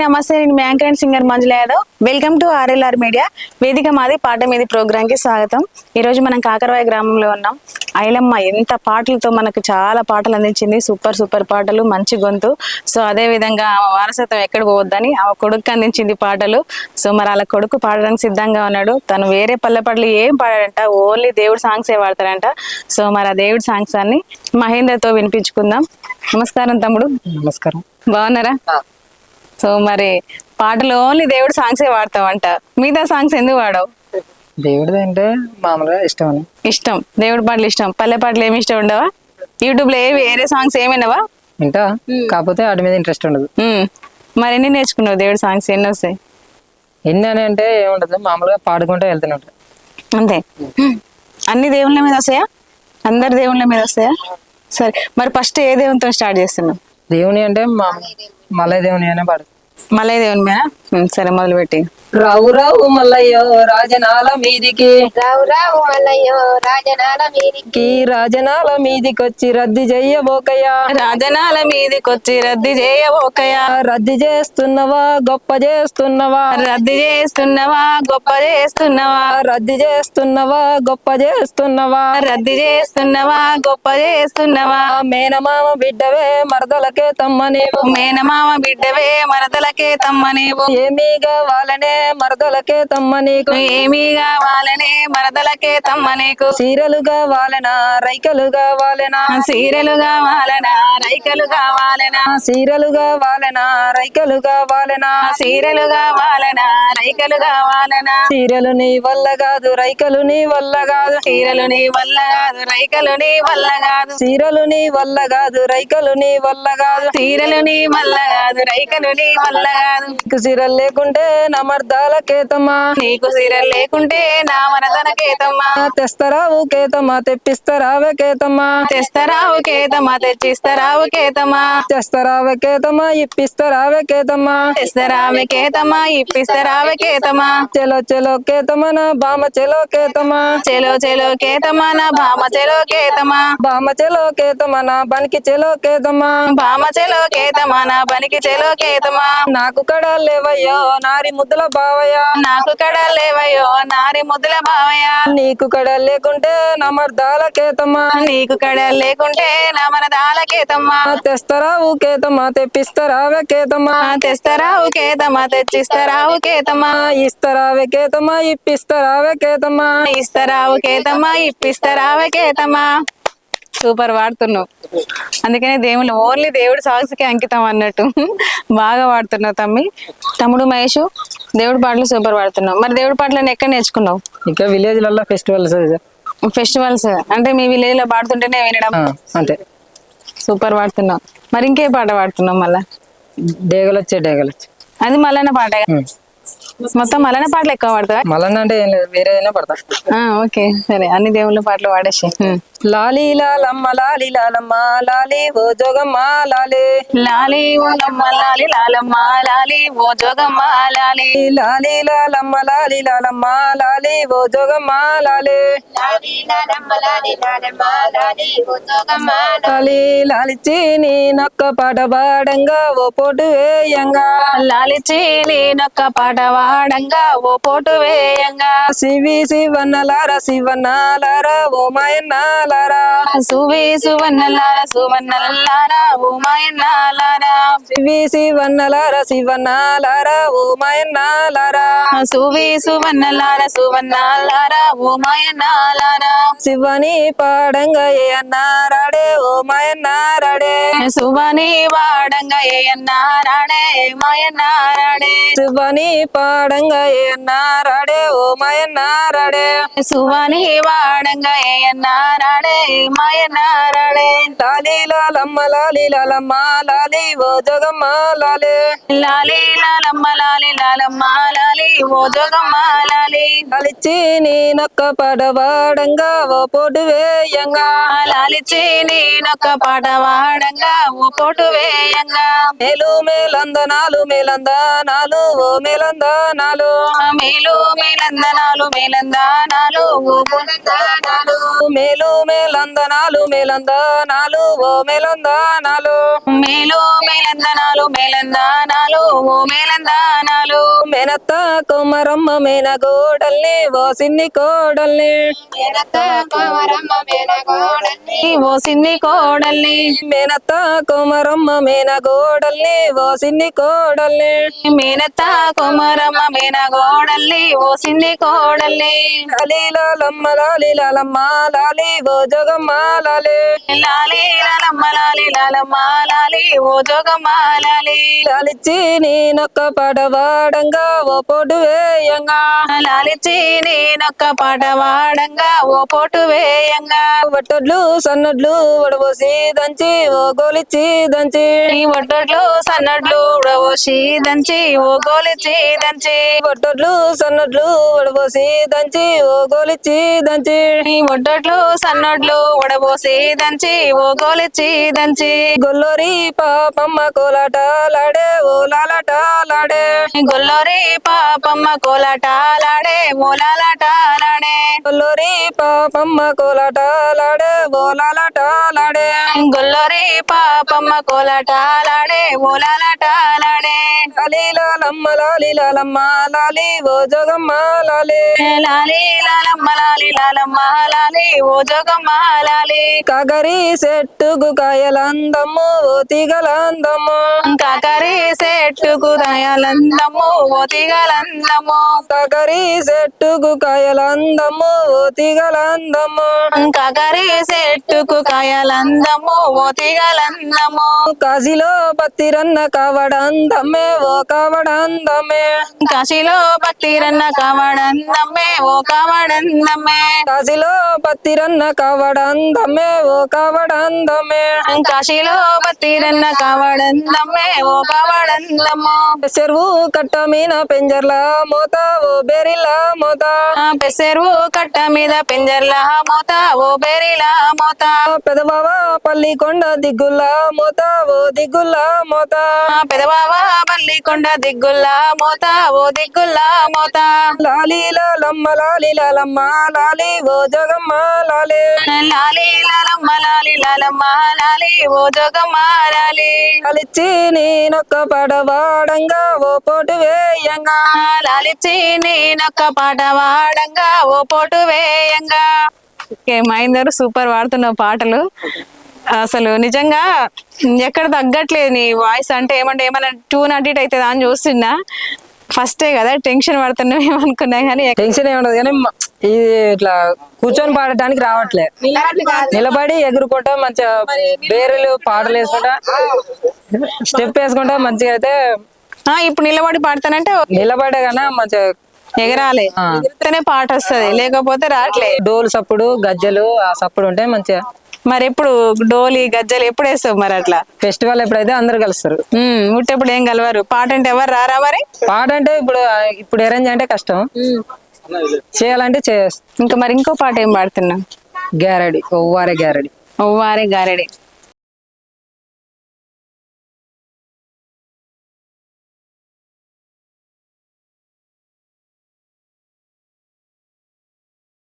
నమస్తే. నేను anchor and singer Manjula Yadav. Welcome to RLR media వేదిక మాది పాట మీది ప్రోగ్రామ్కి స్వాగతం. ఈ రోజు మనం కాకరవాయ గ్రామంలో ఉన్నాం. ఐలమ్మ ఎంత పాటలతో మనకు చాలా పాటలు అందించింది. సూపర్ సూపర్ పాటలు మంచి గొంతు. సో అదే విధంగా ఆమె వారసత్వం ఎక్కడ పోవద్దని ఆమె కొడుకు అందించింది పాటలు. సో మరి అలా కొడుకు పాడడానికి సిద్ధంగా ఉన్నాడు. తను వేరే పల్లె పాటలు ఏం పాడాడంట. ఓన్లీ దేవుడు సాంగ్స్ ఏ పాడతాడంట. సో మరి ఆ దేవుడి సాంగ్స్ అన్ని మహేంద్రతో వినిపించుకుందాం. నమస్కారం తమ్ముడు. నమస్కారం. బాగున్నారా? సో మరి పాటలు ఓన్లీ దేవుడు సాంగ్సే వాడతావంట. మిగతా సాంగ్స్ ఎందుకు వాడవు? దేవుడిది అంటే మామూలుగా ఇష్టం ఇష్టం. దేవుడి పాటలు ఇష్టం. పల్లె పాటలు ఏమి ఇష్టం ఉండవా? యూట్యూబ్లో ఏ వేరే సాంగ్స్ ఏమైనావా? వింటా కాకపోతే వాటి మీద ఇంట్రెస్ట్ ఉండదు. మరి ఎన్ని నేర్చుకున్నావు దేవుడి సాంగ్స్ ఎన్ని వస్తాయి? ఎన్ని అని అంటే ఏముండదు. మామూలుగా పాడుకుంటూ వెళ్తూనే ఉంటాయి అంతే. అన్ని దేవుళ్ళ మీద వస్తాయా? అందరి దేవుళ్ళ మీద వస్తాయా? సరే. మరి ఫస్ట్ ఏ దేవునితో స్టార్ట్ చేస్తున్నావు? దేవుని అంటే మా మలయ దేవుని అనే పాడు. మలయ దేవుని మీద సరే మొదలుపెట్టి. రావు రావు మల్లయ్యో రాజనాల మీదికి. రావు రావు మల్లయ్యో రాజనాల మీదికి. రాజనాల మీదికొచ్చి రద్ది చెయ్యబోకయ్యా రాజనాల మీదికొచ్చి రద్ది చేయబోకయా రద్ది చేస్తున్నవా గొప్ప చేస్తున్నవా? రద్ది చేస్తున్నవా గొప్ప చేస్తున్నవా? రద్ది చేస్తున్నవా గొప్ప చేస్తున్నవా? రద్ది చేస్తున్నవా గొప్ప చేస్తున్నవా? మేనమామ బిడ్డవే మరదలకే తమ్మ నీవు మేనమామ బిడ్డవే మరదలకే తమ్మ నీవు ఏమీ కావాలనే మరదలకే తమ్మ నీకు. ఏమీ కావాలనే మరదలకే తమ్మ నీకు. సీరలు కావాలనా రైకలు కావాలనా? సీరెలు కావాలనా రైకలు కావాలనా? సీరలు కావాలనా రైకలు కావాలనా? సీరెలు కావాలనా రైకలు కావాలనా? సీరలు నీ వల్ల కాదు రైకలు నీ వల్ల కాదు. సీరెలు నీ వల్ల కాదు రైకలు నీ వల్ల కాదు. సీరలు నీ వల్ల కాదు రైకలు నీ వల్ల కాదు. సీరెలు నీ వల్ల కాదు రైకలు నీ వల్ల కాదు. సీరలు లేకుంటే నా మర్దాల కేతమ్మా. నీకు సీరెలు లేకుంటే నా మరదన కేతమ్మా. తెస్తరావు కేతమ్మా తెప్పిస్తరావే కేతమ్మా. తెస్తరావు కేతమ్మా తెచ్చిస్తరావు కేతమ్మా. తెస్తరావే కేతమ్మా ఇప్పిస్తరావే కేతమ్మా. తెస్తరావే కేతమ్మా ఇప్పిస్తరావే కేతమ్మా. చెలో చెలో కేతమ్మా నా బామ చెలో కేతమ్మా. చెలో చెలో కేతమ్మా నా భామ చెలో కేతమ్మా. బామ చెలో కేతమ్మా నా బనికి చెలో కేతమ్మా. భామ చెలో కేతమ్మా నా పనికి చెలో కేతమ్మా. నాకు కడ లేవయ్యో నారి ముద్దల బావయ్య. నాకు కడ లేవయ్యో నారి ముద్దుల భావయ్య నీకు కడ లేకుంటే నా మర్దాల కేతమ్మా. నీకు కడ లేకుంటే నా మనదాల కేతమ్మా. తెస్తరావు కేతమ్మా తెప్పిస్తరావే కేతమ్మా. తెస్తరావు కేతమ్మా తెచ్చిస్తరావు కేతమ్మా. ఇస్తరావే కేతమ్మా ఇప్పిస్తరావే కేతమ్మా. ఇస్తరావు కేతమ్మా ఇప్పిస్తరావే కేతమ్మా. సూపర్ వాడుతున్నావు. అందుకనే దేవుళ్ళు ఓన్లీ దేవుడి సాంగ్స్కి అంకితం అన్నట్టు. బాగా వాడుతున్నావు తమ్మి. తమ్ముడు మహేష్ దేవుడి పాటలు సూపర్ వాడుతున్నావు. మరి దేవుడి పాటలను ఎక్కడ నేర్చుకున్నావు? ఇంకా విలేజ్లలో ఫెస్టివల్స్ ఫెస్టివల్స్. అంటే మీ విలేజ్లో పాడుతుంటేనే వినడం. అంతే. సూపర్ పాడుతున్నావు మరి ఇంకే పాట పాడుతున్నావు మళ్ళా? డేగలొచ్చే డేగలొచ్చే. అది మల్లన్న పాట. మొత్తం మల్లన్న పాటలు ఎక్కువ పాడతావా? మళ్ళీ అంటే ఏం లేదు వేరే ఏదైనా పడతా. ఆ, ఓకే. సరే అన్ని దేవుళ్ళ పాటలు పాడేసి. హ్మ్. లాలి లాలమ్మ లాలి లాలమ్మ లాలి ఓ జోగమ్మ లాలి. లాలి ఓలమ్మ లాలి లాలమ్మ లాలి ఓ జోగమ్మ లాలి. లాలి లాలమ్మ లాలి లాలమ్మ లాలి ఓ జోగమ్మ లాలి. లాలి లాలమ్మ లాలి లాలమ్మ లాలి లాలిచి పాట పాడంగా ఓ పోటు వేయంగా. లాలిచి నొక్క పాట వాడంగా ఓ పోటు వేయంగా. శివి శివన్నలారా శివన్నాలారా ఓ మాయన్నాలారా. సువి సువన్నలార సువన్నలారా ఓ మాయన్నాలారా. శివి శివన్నలారా శివన్నాలారా ఓ మాయన్నాలారా సువి సువన్నలార సువన్నలారా ఓ మాయన్నాలారా శివని పాడంగా ఏ అన్నారాడే ఓ మాయన్నారాడే సువని వాడంగా ఏ అన్నారాడే మాయన్నారాడే శివని పాడంగా ఏ అన్నారాడే ఓ మాయన్నారాడే సువని వాడంగా ఏ అన్నారాడే మాయన్నారాడే లాలి లాలమ్మ లాలి లాలమ్మ లాలి ఓ జగమ్మ లాలి లాలి లాలమ్మ లాలి లాలమ్మ లాలి ఓ జోగమ్మ లాలి. లాలిచ్చి నీ నొక్క పడవాడంగా ఓ పోటు వేయంగా. లాలిచి నేనొక్క పాట వాడంగా ఓ పోటు వేయంగా. మేలు మేలందనాలు మేలందనాలు ఓ మేలందనాలు. మేలు మేలందనాలు మేలందనాలు. మేలు మేలందనాలు మేలందనాలు ఓ మేలందనాలు. మేలు మేలందనాలు మేలందనాలు ఓ మేలందనాలు. మేనత్త కుమరమ్మ మేనగోడల్ని ఓ సిన్ని కోడల్ని. మేనత్త కోమరమ్మ మేనగోడల్ని. ఓ సిన్ని కోడల్ని. మేనత్త కుమరమ్మ మేనగోడల్ని ఓ సిన్ని కోడల్ని. మేనత్త కుమరమ్మ మేనగోడల్ని. ఓ సిన్ని కోడల్ని లాలీలమ్మ లాలీలమ్మ లాలి ఓ జగమ్మ లాలి. లాలి లాలమ్మ లాలి లాలమ్మ లాలి ఓ జోగమ్మ లాలి. లాలిచ్చి నేనొక్క పాట వాడంగా ఓ పొడు వేయంగా. లాలిచి నేనొక్క పాట వాడంగా ఓ పోటు వేయంగా. వట్టొడ్లు సన్నడ్లు వడబోసి దంచి ఓ గోలిచ్చి దంచి. ఒడ్డొడ్లు సన్నడ్లు ఉడవోసి దంచి ఓ గోలిచి దంచి. వట్టొడ్లు సన్నడ్లు వడబోసి దంచి ఓ గోలిచ్చి దంచి. ఈ ఒడ్డొడ్లు సన్నడ్లు ఉడబోసి దంచి ఓ గోలిచి దంచి. గొల్లొరి పాపమ్మ కోలాటాలాడే ఓ లాలాటాలాడే. గొల్లరి పాపమ్మ కోలాటాలాడే మూలాలాటాలాడే గొల్లొరి పాపమ్మ కోలాటాలాడే ఓ లాలాటాలాడే. గొల్లరి పాపమ్మ కోలాటాలాడే మూలాలాటాలాడే లాలీలమ్మ లాలీలమ్మ లాలి ఓ జగమ్మ లాలి లాలి లాలమ్మ లాలి లాలమ్మ లాలి ఓ జోగమ్మ లాలి కాకరి చెట్టుకు కాయలందమ్ము ఓ తీగలందమ్ము కాకరి చెట్టుకు దయాలందము ఓ తిగలందము. కాకరి చెట్టుకు కాయలందమ్ము ఓ తీగలందమ్ము కాకరి చెట్టుకు కాయలందము ఓ తిగలందము. కాశీలో పత్తిరన్న కావడందమ్మే ఓ కావడందమ్మే కాశీలో పత్తిరన్న కావడందమ్మే ఓ కావడందమ్మే. కాశీలో పత్తిరన్న కావడందమ్మే ఓ కావడందమ్మే. కాశీలో పత్తిరన్న కావడందమ్మే ఓ కావడందమ్ము. చెరువు కట్ట మీన పెంజర్ల మోత ఓ బెరిల మోత. ఆ పెసరు కట్ట మీద పెంజర్ల మోత ఓ బెరిల మోత. పెదబావ పల్లి కొండ దిగ్గుల మోత ఓ దిగ్గుల మోత. పెదబావా పల్లికొండ దిగ్గుల్ల మోత ఓ దిగ్గుల్ల మోత లాలీల లమ్మ లాలీల లమ్మ లాలి ఓ జగమ్మ లాలి. లాలి లాలమ్మ లాలి లాలమ్మ లాలి ఓ జోగమ్మ లాలి. కలిచ్చి నేనొక్క పడవాడంగా ఓ పోటు వేయంగా. ఆ లాలిచ్చి నేనొక్క పాట వాడంగా ఓ పోటు వేయంగా. ఓకే మహేందర్ సూపర్ వాడుతున్న పాటలు. అసలు నిజంగా ఎక్కడ తగ్గట్లేదు నీ వాయిస్. అంటే ఏమంటే ఏమన్నా ట్యూన్ అటు ఇటు అవుతుందా అని చూస్తున్నా. ఫస్టే కదా టెన్షన్ పడుతున్నాం ఏమనుకున్నా కానీ టెన్షన్ ఏముండదు కానీ ఇది ఇట్లా కూర్చొని పాడటానికి రావట్లే. నిలబడి ఎగురుకుంటా మంచిగా బేరులు పాటలు వేసుకుంటా స్టెప్ వేసుకుంటా మంచిగా అయితే ఆ, ఇప్పుడు నిలబడి పాడతానంటే నిలబడే కన్నా మంచిగా ఎగరాలి. ఎగిరితేనే పాట వస్తుంది లేకపోతే రావట్లే. డోలు సప్పుడు గజ్జలు ఆ సప్పుడు ఉంటే మంచిగా మరి ఎప్పుడు డోలి గజ్జలు ఎప్పుడు వేస్తావు మరి అట్లా? ఫెస్టివల్ ఎప్పుడైతే అందరు కలుస్తారు. ఉమ్, ముట్టెప్పుడు ఏం కలవరు? పాట అంటే ఎవరు రారా మరి? పాట అంటే ఇప్పుడు ఇప్పుడు అరేంజ్ అంటే కష్టం. చేయాలంటే చే ఇంకా మరి ఇంకో పాట ఏం పాడుతున్నావు? గ్యారడి ఒవ్వారే గ్యారడి ఒవ్వారే గారెడి.